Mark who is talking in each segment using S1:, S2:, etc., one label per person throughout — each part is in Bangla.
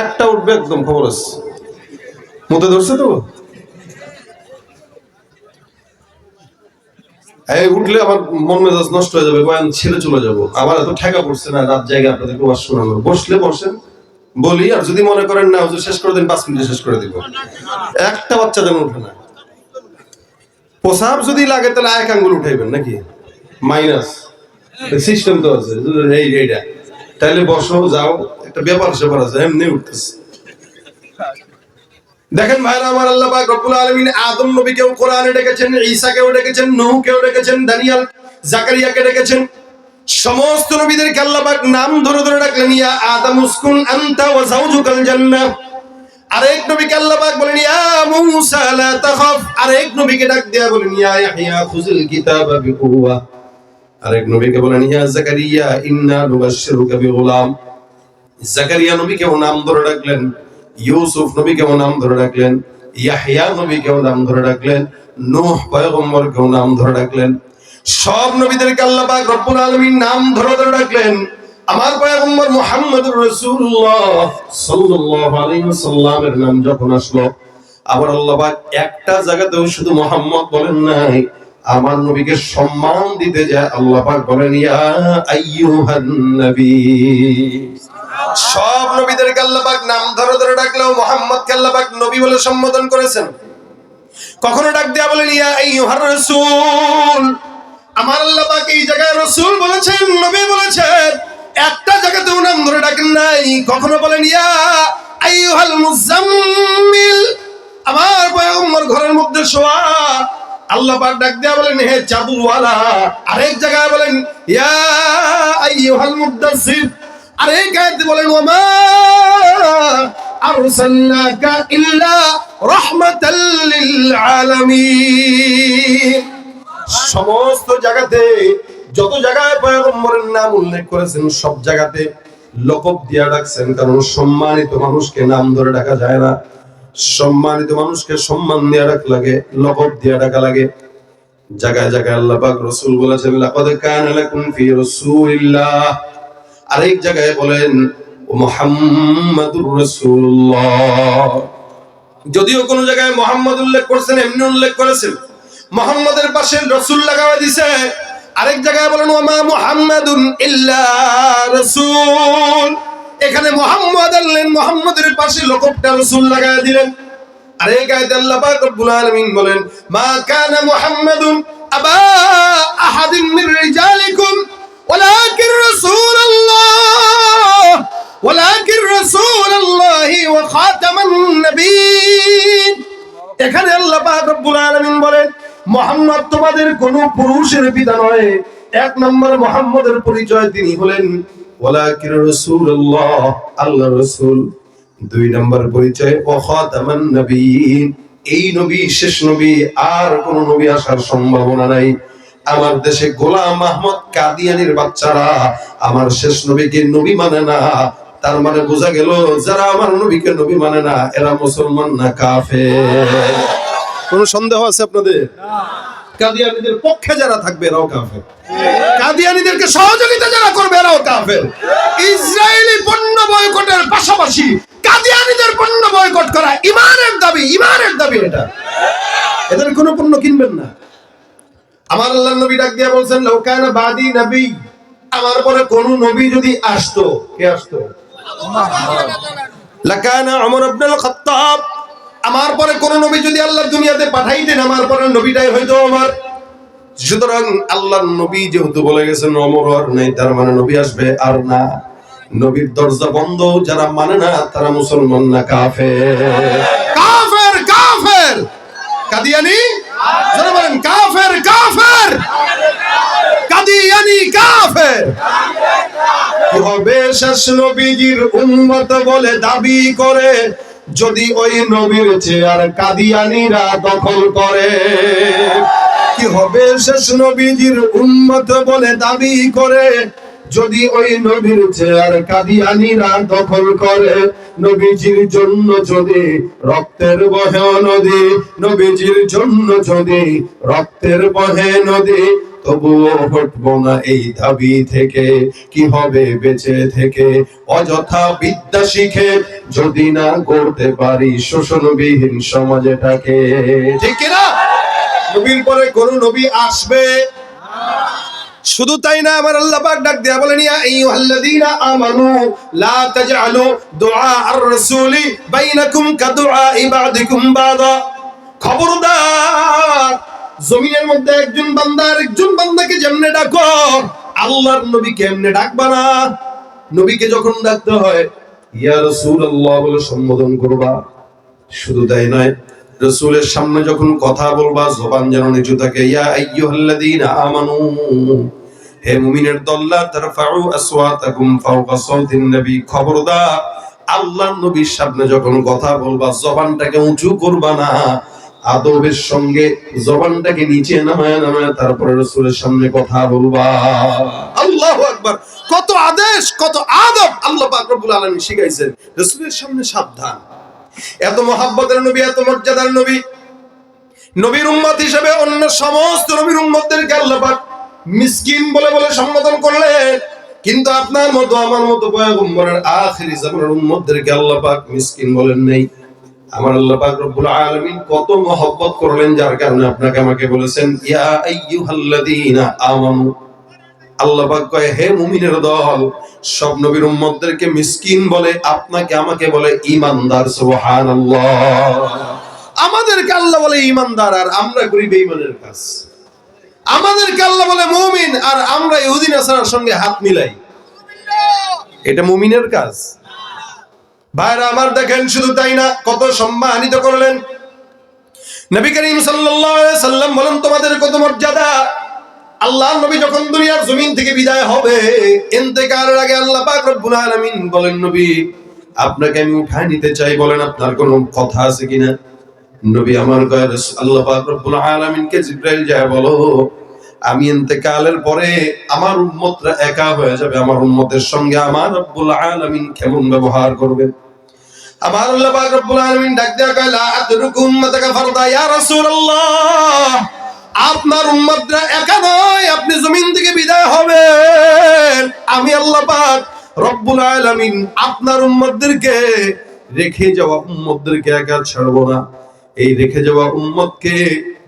S1: একটা উঠবে একদম, খবর আছে। মতে ধরছে তো? এই উঠলে আমার মন মেজাজ নষ্ট হয়ে যাবে, বয়ান ছেড়ে চলে যাব। আমার এত ঠেকা পড়ছে না, রাত জায়গা আপনাদেরকে ওয়াজ শোনানো বসলে বসেন, বলি, আর যদি মনে করেন না, হুজুর, শেষ করে দিন, পাঁচ মিনিটে শেষ করে দিব। একটা বাচ্চা যেন উঠে না। প্রসাব যদি লাগে, তাহলে এক আঙ্গুল উঠাইবেন নাকি? মাইনাস। সিস্টেম তো আছে এই এইটা তাহলে বসো, যাও। একটা ব্যাপার স্যাপার আছে, এমনি উঠতেছে। দেখেন ভাইরা আমার আল্লাহ পাক রব্বুল আলামিন আদম কোরআনে ডেকেছেন ডেকেছেন, নূহকেও ডেকেছেন, দানিয়াল ডেকেছেন। সমস্ত নবীদেরকে আল্লাহ পাক নাম ধরে ধরে ডাকলেন, ইয়া আদম উসকুন আনতা ওয়া যাওজুকাল জান্নাহ। আরেক নবীকে আল্লাহ পাক বলেন, ইয়া মূসা লা তাখাফ। আরেক নবীকে ডাক দেয়া বলেন, ইয়া ইয়াহইয়া খুযুল কিতাবা বিকুওয়া। আরেক নবীকে বলেন, ইয়া জাকারিয়া, ইন্না নুবাশশিরুকা বিগুলাম। জাকারিয়া নবীকেও নাম ধরে ডাকলেন, ইউসুফ নবীকেও নাম ধরে ডাকলেন ইয়াহিয়া নবীকেও নাম ধরে ডাকলেন, নূহ পয়গম্বরকেও নাম ধরে ডাকলেন। সব নবীদেরকে আল্লাহ পাক রব্বুল আলামিন নাম ধরে ধরে ডাকলেন। আমার পয়গম্বর মুহাম্মদুর রাসূলুল্লাহ সাল্লাল্লাহু আলাইহি ওয়াসাল্লামের নাম যখন আসলো, আবার আল্লাহ পাক একটা জায়গাতেও শুধু মুহাম্মদ বলেন নাই আমার নবীকে সম্মান দিতে যায় আল্লাহ পাক বলেন, ইয়া আইয়ুহান নবী। সব নবীদেরকে আল্লাহ পাক নাম ধরে ধরে ডাকলেও মোহাম্মদকে আল্লাহ পাক নবী বলে সম্বোধন করেছেন। কখনো ডাক দেয়া বলেন, ইয়া আইয়ুহার রাসূল। আমার আল্লাহ পাক এই জায়গায় রাসূল বলেছেন, নবী বলেছেন। একটা জায়গাতেও নাম ধরে ডাকেন নাই। কখনো বলেন, ইয়া আইয়ুহাল মুজাম্মিল। আমার পয়গম্বর ঘরের মধ্যে শোয়া আল্লাহ ডাক দেয়া বলেন, হে চাদুরওয়ালা আরেক জায়গায় বলেন, ইয়া আরেক আয়াতে বলেন ওমা আরসালনাকা ইল্লা রাহমাতাল লিল আলামিন সমস্ত জায়গাতে, যত জায়গায় পয়গম্বরের নাম উল্লেখ করেছেন, সব জায়গাতে লকব দিয়া ডাকছেন, কারণ সম্মানিত মানুষকে নাম ধরে ডাকা যায় না। সম্মানিত মানুষকে সম্মান দিয়া ডাক লাগে লকব দিয়া ডাকা লাগে। জায়গায় জায়গায় আল্লাহ পাক রাসূল বলেছেন, লাকাদ কানা লাকুম ফি রাসূলিল্লাহ। আরেক জায়গায় বলেন মুহাম্মাদুর রাসূলুল্লাহ। যদিও কোন জায়গায় মোহাম্মদ উল্লেখ করছেন, এমনি উল্লেখ করেছেন। মোহাম্মদের পাশে রসুল লাগাওয়া দিছে। আরেক জায়গায় বলেন ওমা মুহাম্মাদুন ইল্লা রাসূল। এখানে মোহাম্মদ আনলেন মোহাম্মদের পাশে লোকটা রসুল লাগাই দিলেন। আরে গায়দ আল্লাহ পাক রব্বুল আলামিন বলেন, মা কানা মুহাম্মাদুন আবা আহাদিন মিন রিজালিকুম, ওয়ালাকিন রাসূলুল্লাহ ওয়ালাকিন রাসূলুল্লাহ ওয়া খাতামান নবীন এখানে আল্লাহ পাক রব্বুল আলামিন বলেন, মোহাম্মদ তোমাদের কোনো পুরুষের পিতা নয়। এক নম্বর মোহাম্মদের পরিচয় তিনি হলেন ওয়ালাকির রাসূলুল্লাহ রাসূল। দুই পরিচয়, ও খাতামান নবীন। এই নবী, শেষ নবী, আর কোন নবী আসার সম্ভাবনা নাই। আমার দেশে গোলাম আহমদ কাদিয়ানির বাচ্চারা আমার শেষ নবীকে নবী মানে না। তার মানে বোঝা গেল, যারা আমার নবীকে নবী মানে না, এরা মুসলমান না কাফে কোন সন্দেহ আছে আপনাদের? কাদিয়ানিদের পক্ষে যারা থাকবে এরাও কাফের। কাদিয়ানিদেরকে সহযোগিতা যারা করবে এরাও কাফের। ইসরায়েলি পণ্য বয়কটের পাশাপাশি কাদিয়ানিদের পণ্য বয়কট করা ইমানের দাবি ইমানের দাবি এটা। এদের কোনো পণ্য কিনবেন না। আমার আল্লাহ নবী ডাক দিয়া বলছেন লৌকানা বাদি নবী। আমার পরে কোন নবী যদি আসতো কে আসতো? লাকানা ওমর ইবনে খাত্তাব। আমার পরে কোন নবী যদি আল্লাহ দুনিয়াতে পাঠাইতেন আমার পরে নবীটাই হয়তো আমার। সুতরাং আল্লাহর নবী যেহেতু বলে গেছেন, অমর আর নেই, তার মানে নবী আসবে আর না। নবীর দরজা বন্ধ, যারা মানে না, তারা মুসলমান না, কাফের। কাফের কাফের! কাদিয়ানি? যারা বলেন, কাফের কাফের! কাদিয়ানি, কাফের! হবে? শেষ নবীজির উম্মত বলে দাবি করে যদি ওই নবীর চেয়ার কাদিয়ানিরা দখল করে, কি হবে শেষ নবীজির উম্মত বলে দাবি করে? যদি ওই নবীর চেয়ার কাদিয়ানিরা দখল করে, নবীজির জন্য যদি রক্তের বহে নদী, নবীজির জন্য যদি রক্তের বহে নদী তবুও না এই দাবি থেকে। কি হবে বেঁচে থেকে? অযথা বিদ্যা শিখে যদি না করতে পারি শোষণবিহীন ঠিক নবীর পরে নবী আসবে। শুধু তাই না, আমার আল্লাহ পাক ডাক দেয়া বলেন, ইয়া আইয়ুহাল্লাযীনা আমানু, লা তাজআলু দুআ আর-রাসূলি বাইনাকুম কাদুআ ইবাদিকুম বাদা। খবরদার জমিনের মধ্যে একজন বান্দা একজন বান্দাকে যেমনে ডাকো, আল্লাহর নবীকে এমনি ডাকবা না? নবীকে যখন ডাকতে হয়, ইয়া রাসূলুল্লাহ বলে সম্বোধন করবা। শুধু তাই নয়, রসুলের সামনে যখন কথা বলবা, জবান যেন নিচু থাকে, ইয়া আইয়ুহাল্লাযীনা আমানু, হে মুমিনের দল্লা তারফাউ আসওয়াতাকুম ফাওকা সাওতিন নবী, খবরদার। আল্লাহর নবীর সামনে যখন কথা বলবা, জবানটাকে উঁচু করবা না। আদবের সঙ্গে জবানটাকে নিচে নামায় নামায় তারপরে রসুলের সামনে কথা বলবা। আল্লাহু আকবার। কত আদেশ, কত আদব আল্লাহ পাক রব্বুল আলামিন শিখাইছেন। রসুলের সামনে সাবধান। এত মহাব্বতের নবী, এত মর্যাদার নবী। নবীর উম্মত হিসেবে অন্য সমস্ত নবীর উম্মতদেরকে আল্লাহ পাক মিসকিন বলে বলে সম্বোধন করলেন। কিন্তু আপনার মতো, আমার মতো পয়গম্বরের আখিরি জামানের উম্মতদেরকে আল্লাহ পাক মিসকিন বলেন নেই। আমার আল্লাহ পাক রব্বুল আলামিন কত মহব্বত করলেন, যার কারণে আপনাকে আমাকে বলেছেন, ইয়া আইয়ুহাল্লাযীনা আমানু। আল্লাহ পাক কয়, হে মুমিনের দল, সব নবীর উম্মতদেরকে মিসকিন বলে, আপনাকে আমাকে বলে ইমানদার সুবহানাল্লাহ। আমাদেরকে আল্লাহ বলে ইমানদার আর আমরা করি বেঈমানের কাজ। আমাদেরকে আল্লাহ বলে মুমিন, আর আমরা ইহুদি, নাসারার সঙ্গে হাত মিলাই। এটা মুমিনের কাজ। ভাইরা আমার দেখেন, শুধু তাই না, কত সম্মানিত করলেন। নবী করিম সাল্লাম বলেন, তোমাদের কত মর্যাদা? আল্লাহ নবী যখন দুনিয়ার জমিন থেকে বিদায় হবে ইন্তেকালের আগে আল্লাহ পাক আলামিন বলেন, নবী, আপনাকে আমি উঠায় নিতে চাই। বলেন, আপনার কোনো কথা আছে কিনা? নবী আমার আল্লাহ পাক আলামিনকে জিব্রাইল যায় বলো আমি ইন্তেকালের পরে আমার উম্মতরা একা হয়ে যাবে, আমার উম্মতের সঙ্গে আমার রব্বুল আলামিন কেমন ব্যবহার করবে? আমার আল্লাহ পাক রব্বুল আলামিন ডাক দেয়া কয়, লা আতরুকু উম্মাতাকা ফারদা, ইয়া রাসূলুল্লাহ। আপনার উম্মতরা একা নয়, আপনি জমিন থেকে বিদায় হবেন। আমি আল্লাহ পাক রব্বুল আলামিন আপনার উম্মতদেরকে রেখে যাওয়া উম্মতদেরকে একা ছাড়বো না। এই রেখে যাওয়া উম্মতকে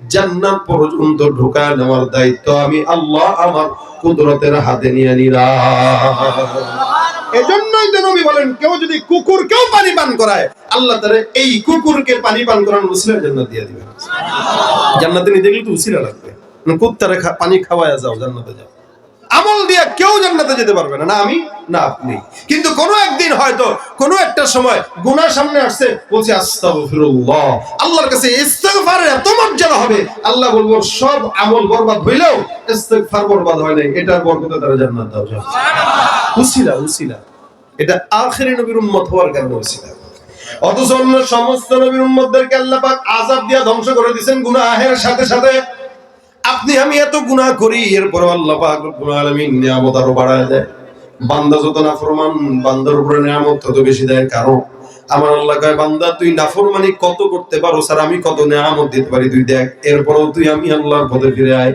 S1: জান্নাত পর্যন্ত ঢোকায় নেওয়ার দায়িত্ব আমি আল্লাহ আমার কুদরতের হাতে নিয়ে নিলাম। নবী বলেন, কেউ যদি পানি পান করায়, আল্লাহ তারে এই কুকুরকে পানি পান করানোর উসিলা জান্নাত দিয়ে দিবেন। জান্নাতে নিতে গেলে তো উসিলা লাগবে। কুত্তারে পানি খাওয়ায় যাও, জান্নাতে যাও। আমল দিয়ে কেউ জান্নাতে যেতে পারবে না। না আমি না আপনি। কিন্তু কোনো একদিন হয়তো কোনো একটা সময় গুনাহ সামনে আসছে বলছে আস্তাগফিরুল্লাহ। আল্লাহর কাছে ইস্তেগফারের এত মর্যাদা হবে আল্লাহ বলব সব আমল বরবাদ হইলেও ইস্তেগফার বরবাদ হয় নাই এটার বরকতে তারা জান্নাত দাও উসিলা উসিলা। এটা আখেরি নবীর উম্মত হওয়ার কারণে উসিলা। অথচ অন্য সমস্ত নবীর উম্মতদেরকে আল্লাহ পাক আযাব দিয়া ধ্বংস করে দিবেন গুনাহের সাথে সাথে। আপনি, আমি এত গুনাহ করি এরপর আল্লাহ আরও বাড়ায় বান্দা যত নাফরমান, বান্দার উপরে নিয়ামত তত বেশি দেয়। কারণ আমার আল্লাহ কয়, বান্দা, তুই নাফরমানি কত করতে পারো, স্যার, আমি কত নিয়ামত দিতে পারি, তুই দেখ। এরপরও তুই, আমি আল্লাহর পথে ফিরে আয়।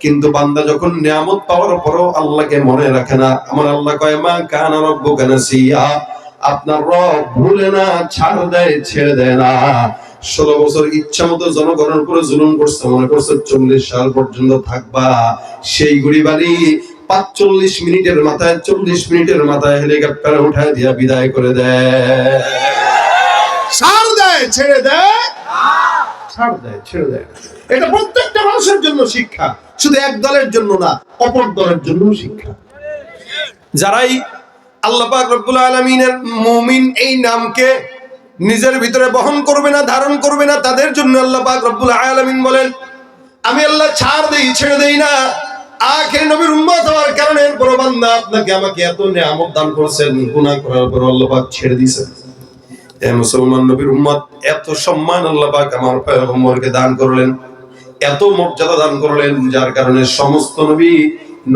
S1: কিন্তু বান্দা যখন নিয়ামত পাওয়ার পরও আল্লাহকে মনে রাখে না, আমার আল্লাহ কয়, মা কানা রব্বুকা নাসিয়া। আপনার রব ভুলে না, ছাড় দেয়, ছেড়ে দেয় না। ষোলো বছর ইচ্ছা মতো জনগণের উপরে জুলুম করছে, মনে করছে চল্লিশ সাল পর্যন্ত থাকবা। সেই গুড়ি বাড়ি পাঁচচল্লিশ মিনিটের মাথায়, চল্লিশ মিনিটের মাথায় হেলিকপ্টারে উঠায় দিয়া বিদায় করে দেয়। ছাড় দেয়, ছেড়ে দেয়। ছাড় দেয়, ছেড়ে দেয়। এটা প্রত্যেকটা মানুষের জন্য শিক্ষা। শুধু এক দলের জন্য না, অপর দলের জন্য শিক্ষা। যারাই আল্লাহ পাক রব্বুল আলামিনের মুমিন এই নামকে নিজের ভিতরে বহন করবে না, ধারণ করবে না, তাদের জন্য আল্লাহ পাক রব্বুল আলামিন বলেন, আমি আল্লাহ ছাড় দেই, ছেড়ে দেই না। আখের নবীর হওয়ার কারণে আপনাকে আমাকে এত নিয়ামত দান করছেন করার পর ছেড়ে দিয়েছেন এ মুসলমান নবীর উম্মত, এত সম্মান আল্লাহ আমার দান করলেন, এত মর্যাদা দান করলেন, যার কারণে সমস্ত নবী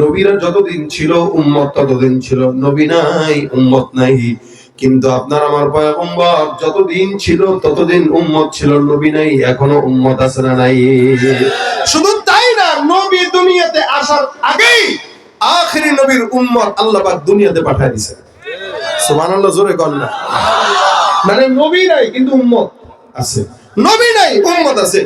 S1: নবীরা যতদিন ছিল, উম্মত ততদিন ছিল। নবী নাই, উম্মত নাই। কিন্তু আপনার আমার পয়গম্বর যতদিন ছিল, ততদিন উম্মত ছিল, নবী নাই, এখনও উম্মত আছে না নাই। শুধু তাই না, নবী দুনিয়াতে আসার আগেই আখেরি নবীর উম্মত আল্লাহ পাক দুনিয়াতে পাঠিয়ে দিয়েছে সুবহানাল্লাহ, জোরে কর না। মানে নবী নাই, কিন্তু উম্মত আছে। নবী নাই, উম্মত আছে।